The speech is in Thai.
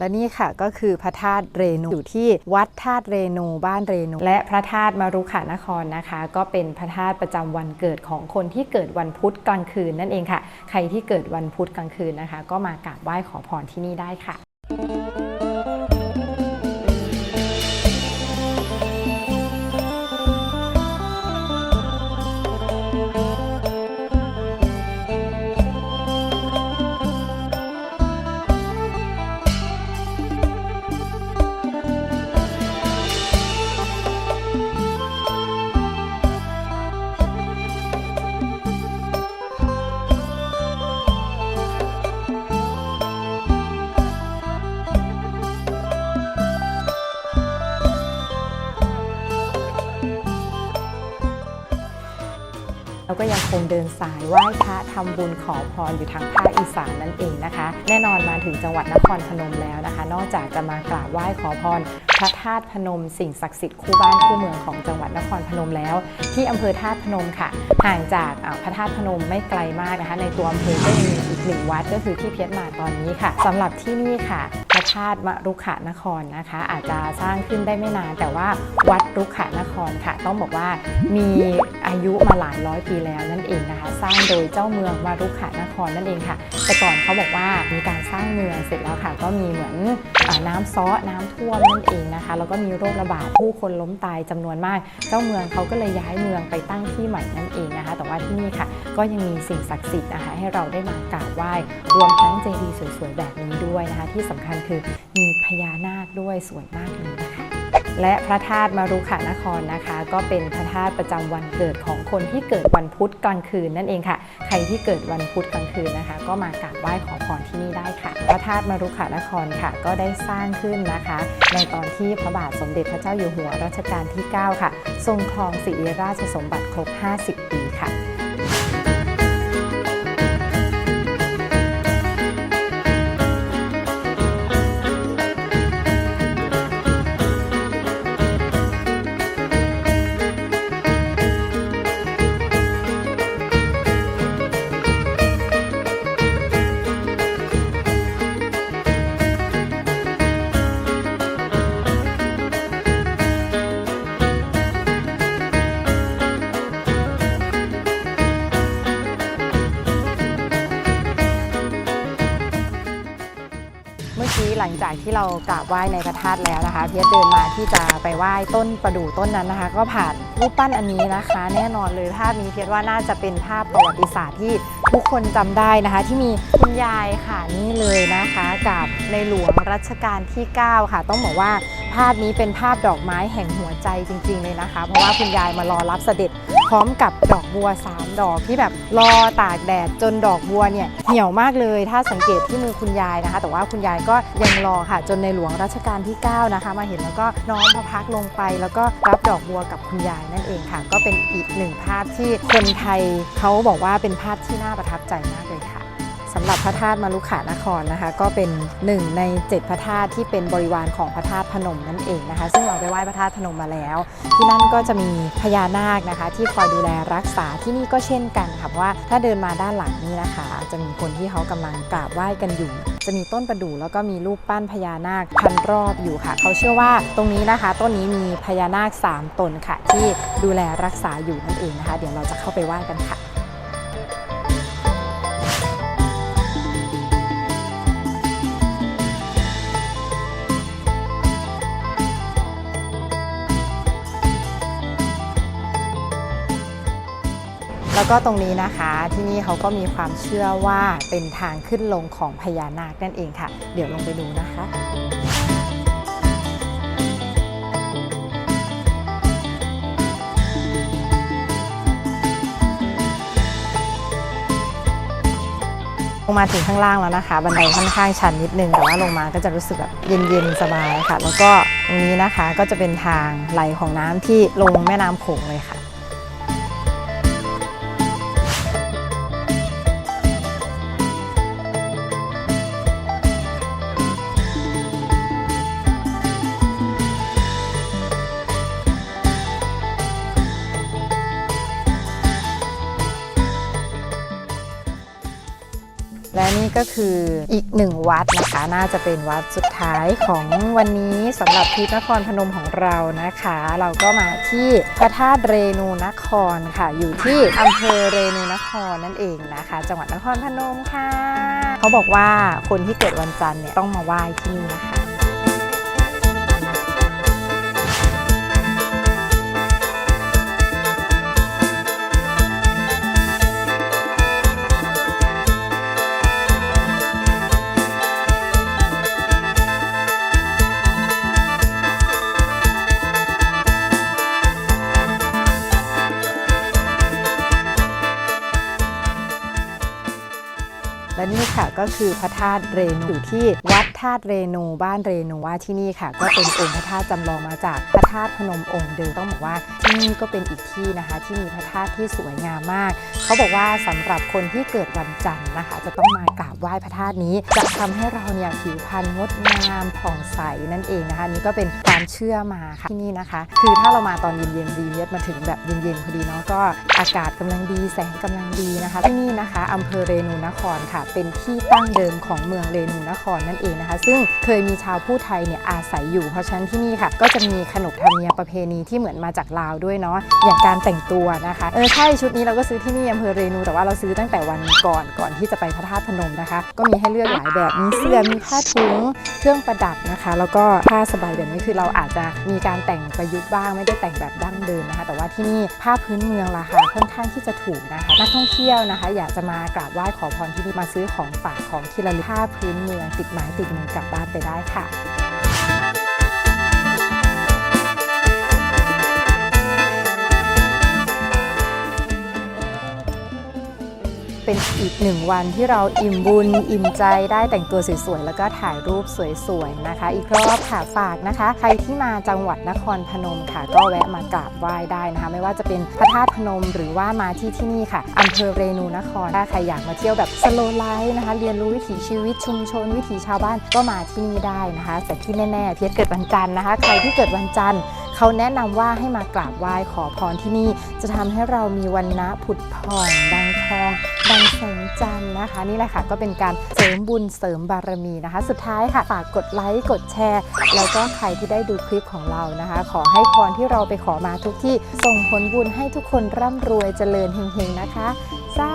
และนี่ค่ะก็คือพระธาตุเรนูอยู่ที่วัดธาตุเรนูบ้านเรนู และพระธาตุมารุขานครนะคะ ก็เป็นพระธาตุประจำวันเกิดของคนที่เกิดวันพุธกลางคืนนั่นเองค่ะ ใครที่เกิดวันพุธกลางคืนนะคะ ก็มากราบไหว้ขอพรที่นี่ได้ค่ะ ก็ยังคงเดินสายไหว้พระทำบุญขอพรอยู่ทางภาคอีสานนั่นเองนะคะ แน่นอนมาถึงจังหวัดนครพนมแล้วนะคะ นอกจากจะมากราบไหว้ขอพร ระธาตุพนมสิ่งศักดิ์สิทธิ์คู่บ้านคู่เมืองของจังหวัดนครพนมแล้ว ที่อำเภอธาตุพนมค่ะ ห่างจากพระธาตุพนมไม่ไกลมากนะคะ ในตัวอำเภอก็ยังมีอีกหนึ่งวัดก็คือที่เพียรมาตอนนี้ค่ะสำหรับที่นี่ค่ะ พระธาตุมรุขานครนะคะ อาจจะสร้างขึ้นได้ไม่นาน แต่ว่าวัดรุขานครค่ะ ต้องบอกว่ามีอายุมาหลายร้อยปีแล้วนั่นเองนะคะ สร้างโดยเจ้าเมืองมรุขานคร นั่นเองค่ะ แต่ก่อนเขาบอกว่ามีการสร้างเมืองเสร็จแล้วค่ะ ก็มีเหมือนอน้ำซ้อน้ำท่วมนั่นเองนะคะแล้วก็มีโรคระบาดผู้คนล้มตายจำนวนมาก เจ้าเมืองเขาก็เลยย้ายเมืองไปตั้งที่ใหม่นั่นเองนะคะ แต่ว่าที่นี่ค่ะ ก็ยังมีสิ่งศักดิ์สิทธิ์นะคะให้เราได้มากราบไหว้รวมทั้งเจดีย์สวยๆแบบนี้ด้วยนะคะ ที่สำคัญคือมีพญานาคด้วยสวยมากเลย และพระธาตุมารุขานครนะคะ ก็เป็นพระธาตุประจำวันเกิดของคนที่เกิดวันพุธกลางคืนนั่นเองค่ะ ใครที่เกิดวันพุธกลางคืนนะคะ ก็มากราบไหว้ขอพรที่นี่ได้ค่ะ พระธาตุมารุขานครค่ะ ก็ได้สร้างขึ้นนะคะ ในตอนที่พระบาทสมเด็จพระเจ้าอยู่หัวรัชกาลที่ 9 ค่ะ ทรงครองสิริราชสมบัติครบ 50 ปีค่ะ หลังจากที่เรากราบไหว้ในพระธาตุแล้วนะคะเพียรเดินมาที่จะไปไหว้ต้นประดู่ต้นนั้นนะคะ ก็ผ่านรูปปั้นอันนี้นะคะ แน่นอนเลยภาพนี้เพียรว่าน่าจะเป็นภาพประวัติศาสตร์ที่ทุกคนจำได้นะคะ ที่มีคุณยายค่ะนี่เลยนะคะกับในหลวงรัชกาลที่ 9 ค่ะ ต้องบอกว่าภาพนี้เป็นภาพดอกไม้แห่งหัวใจจริง ๆ เลยนะคะ เพราะว่าคุณยายมารอรับเสด็จ พร้อมกับดอกบัว 3 ดอกที่แบบรอตากแดดจนดอกบัวเนี่ยเหี่ยวมากเลย ถ้าสังเกตที่มือคุณยายนะคะ แต่ว่าคุณยายก็ยังรอค่ะ จนในหลวงรัชกาลที่ 9 นะคะ มาเห็นแล้วก็น้อมพระพักลงไป แล้วก็รับดอกบัวกับคุณยายนั่นเองค่ะ ก็เป็นอีกหนึ่งภาพที่คนไทยเขาบอกว่าเป็นภาพที่น่าประทับใจมากเลยค่ะำหรับพระธาตุมารุขานครนะคะ ก็เป็นหนึ่งใน 7 พระธาตุที่เป็นบริวารของพระธาตุพนมนั่นเองนะคะ ซึ่งเราไปไหว้พระธาตุพนมมาแล้ว ที่นั่นก็จะมีพญานาคนะคะ ที่คอยดูแลรักษาที่นี่ก็เช่นกันค่ะว่าถ้าเดินมาด้านหลังนี้นะคะ จะมีคนที่เขากำลังกราบไหว้กันอยู่ จะมีต้นประดู่แล้วก็มีรูปปั้นพญานาคพันรอบอยู่ค่ะ เขาเชื่อว่าตรงนี้นะคะ ต้นนี้มีพญานาค 3 ตนค่ะ ที่ดูแลรักษาอยู่นั่นเองนะคะ เดี๋ยวเราจะเข้าไปไหว้กันค่ะ แล้วก็ตรงนี้นะคะที่นี่เขาก็มีความเชื่อว่าเป็นทางขึ้นลงของพญานาคนั่นเองค่ะ เดี๋ยวลงไปดูนะคะลงมาถึงข้างล่างแล้วนะคะ บันไดค่อนข้างชันนิดนึงแต่ว่าลงมาก็จะรู้สึกแบบเย็นๆสบายค่ะ แล้วก็ตรงนี้นะคะก็จะเป็นทางไหลของน้ำที่ลงแม่น้ำโขงเลยค่ะ และนี่ก็คืออีกหนึ่งวัดนะคะ น่าจะเป็นวัดสุดท้ายของวันนี้สำหรับทริปนครพนมของเรานะคะ เราก็มาที่พระธาตุเรนูนครค่ะ อยู่ที่อำเภอเรนูนครนั่นเองนะคะ จังหวัดนครพนมค่ะ เขาบอกว่าคนที่เกิดวันจันทร์เนี่ยต้องมาไหว้ที่นี่นะคะ และนี่ค่ะก็คือพระธาตุเรนูอยู่ที่วัด ธาตุเรนูบ้านเรนูว่าที่นี่ค่ะ ก็เป็นองค์พระธาตุจำลองมาจากพระธาตุพนมองค์เดิมต้องบอกว่าที่นี่ก็เป็นอีกที่นะคะ ที่มีพระธาตุที่สวยงามมาก เขาบอกว่าสำหรับคนที่เกิดวันจันทร์นะคะ จะต้องมากราบไหว้พระธาตุนี้ จะทำให้เราเนี่ยผิวพรรณงดงามผ่องใสนั่นเองนะคะนี่ก็เป็นความเชื่อมาค่ะที่นี่นะคะ คือถ้าเรามาตอนเย็นๆดีเย็ดมาถึงแบบเย็นๆพอดีเนาะก็อากาศกำลังดีแสงกำลังดีนะคะที่นี่นะคะอำเภอเรนูนครค่ะ เป็นที่ตั้งเดิมของเมืองเรนูนครนั่นเองนะนะคะ ซึ่งเคยมีชาวผู้ไทยเนี่ยอาศัยอยู่ เพราะฉะนั้นที่นี่ค่ะ ก็จะมีขนบธรรมเนียมประเพณีที่เหมือนมาจากลาวด้วยเนาะอย่างการแต่งตัวนะคะเออใช่ชุดนี้เราก็ซื้อที่นี่อำเภอเรนูแต่ว่าเราซื้อตั้งแต่วันก่อนก่อนที่จะไปพระธาตุพนมนะคะ ก็มีให้เลือกหลายแบบมีเสื้อมีผ้าถุงเครื่องประดับนะคะ แล้วก็ผ้าสบายแบบนี้คือเราอาจจะมีการแต่งประยุกต์บ้างไม่ได้แต่งแบบดั้งเดิมนะคะ แต่ว่าที่นี่ผ้าพื้นเมืองราคาค่อนข้างที่จะถูกนะคะ นักท่องเที่ยวนะคะ อยากจะมากราบไหว้ขอพรที่นี่มาซื้อของฝากของที่ระลึกผ้าพื้นเมืองติดไม้ติดมือกลับบ้านไปได้ค่ะ เป็นอีกหนึ่งวันที่เราอิ่มบุญอิ่มใจได้แต่งตัวสวยๆ แล้วก็ถ่ายรูปสวยๆนะคะ อีกรอบค่ะฝากนะคะ ใครที่มาจังหวัดนครพนมค่ะ ก็แวะมากราบไหว้ได้นะคะ ไม่ว่าจะเป็นพระธาตุพนมหรือว่ามาที่ที่นี่ค่ะอำเภอเรนูนครถ้าใครอยากมาเที่ยวแบบสโลไลฟ์นะคะ เรียนรู้วิถีชีวิตชุมชน วิถีชาวบ้านก็มาที่นี่ได้นะคะ แต่ที่แน่ๆเพียรเกิดวันจันทร์นะคะ ใครที่เกิดวันจันทร์ เขาแนะนำว่าให้มากราบไหว้ขอพรที่นี่ จะทำให้เรามีวันนะผุดผ่องดังทองดังแสงจันทร์นะคะ นี่แหละค่ะก็เป็นการเสริมบุญเสริมบารมีนะคะ สุดท้ายค่ะฝากกดไลค์กดแชร์ แล้วก็ใครที่ได้ดูคลิปของเรานะคะ ขอให้พรที่เราไปขอมาทุกที่ส่งผลบุญให้ทุกคนร่ำรวยเจริญเฮงๆนะคะสา